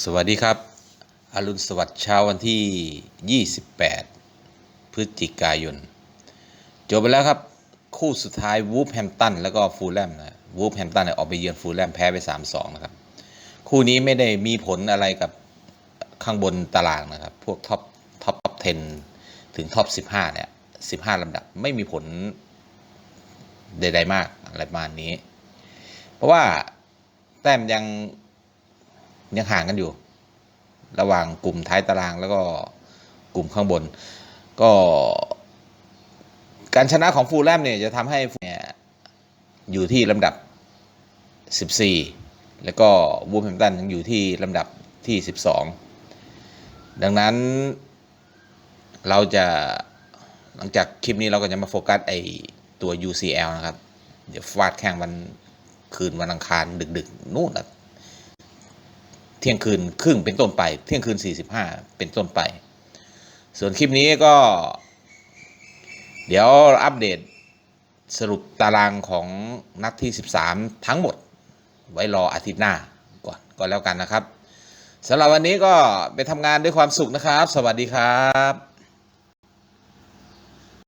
สวัสดีครับ อรุณสวัสดิ์เช้าวันที่ 28 พฤศจิกายน จบไปแล้วครับ คู่สุดท้ายวูฟแฮมตันแล้วก็ฟูลแลมนะวูฟแฮมตันเนี่ยออกไปเยือนฟูลแลมแพ้ไป 3-2 นะครับ คู่นี้ไม่ได้มีผลอะไรกับข้างบนตารางนะครับ พวกท็อปท็อปท็อป10 ถึงท็อป 15 เนี่ย 15 ลำดับไม่มีผลใด ๆ มากอะไรประมาณนี้ เพราะว่าแต้มยัง ยังห่างกันอยู่ ระหว่างกลุ่มท้ายตารางแล้วก็กลุ่มข้างบน ก็ การชนะของฟูลแลมเนี่ยจะทำให้เนี่ยอยู่ที่ลำดับ 14 แล้วก็วูฟแฮมตันยังอยู่ที่ลำดับที่ 12 ดังนั้นเราจะหลังจากคลิปนี้เราก็จะมาโฟกัสไอตัว UCL นะครับ เดี๋ยวฟาดแข่งวันคืนวันอังคารดึก ๆ นู่นนะ เที่ยงคืนครึ่งเป็นต้นไป เที่ยงคืน 45 เป็นต้นไป ส่วนคลิปนี้ก็ เดี๋ยวอัปเดตสรุปตารางของนัดที่ 13 ทั้งหมด ไว้รออาทิตย์หน้าก่อนก็แล้วกันนะครับสำหรับวันนี้ก็ไปทำงานด้วยความสุขนะครับ สวัสดีครับ